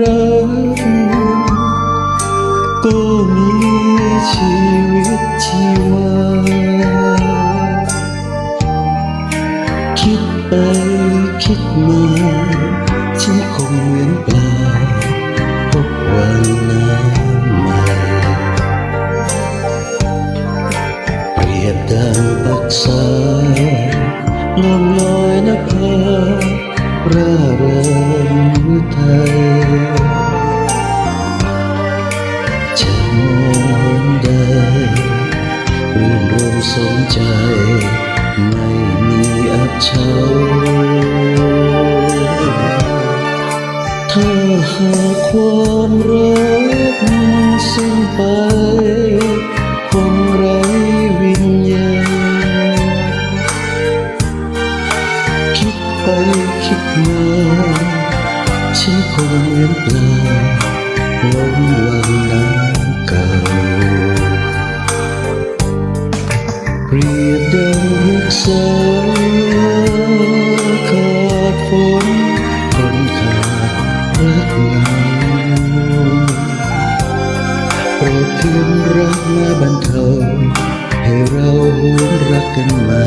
รักก็มีชีวิตชีวา คิดไปคิดมาฉันคงเหมือนปลาพบวัาน้ำใหม่เปรียบดังปักษาลองลอยนักภาร่าเริ อับเฉาถ้าหากความรักสิ้นไป คงไร้วิญญาณคิดไปคิดมาฉันคงเหมือนปลาลงวังน้ำเก่าเปรียบดังลูกสา ดคืนรักมาบรรเทาให้เราหวนรักกันใหม่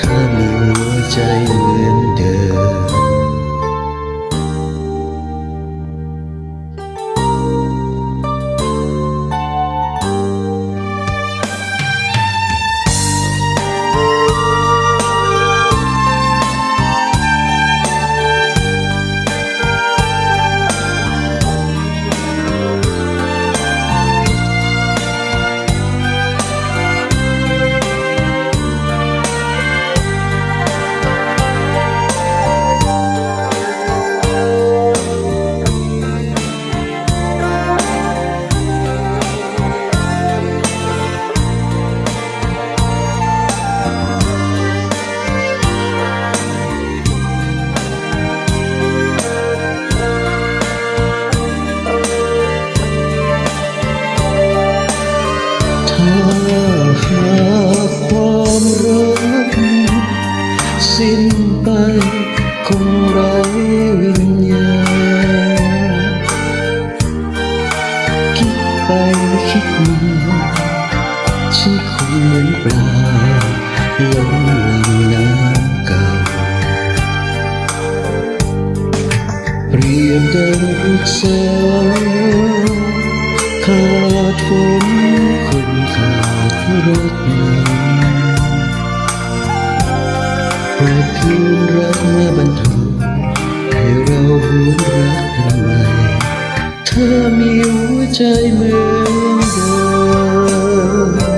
ถ้ามีหัวใจเหมือนเดิม หาความรักสิ้นไปคงไร้วิญญาณคิดไปคิดมาฉันคงเหมือนปลาหลงลำน้ำเก่าเปรียบดังลูกสาว ปรดคืนรักมาบรรเทาให้เราหวนรักกันใหม่เธอมีหัวใจเหมือนเดิม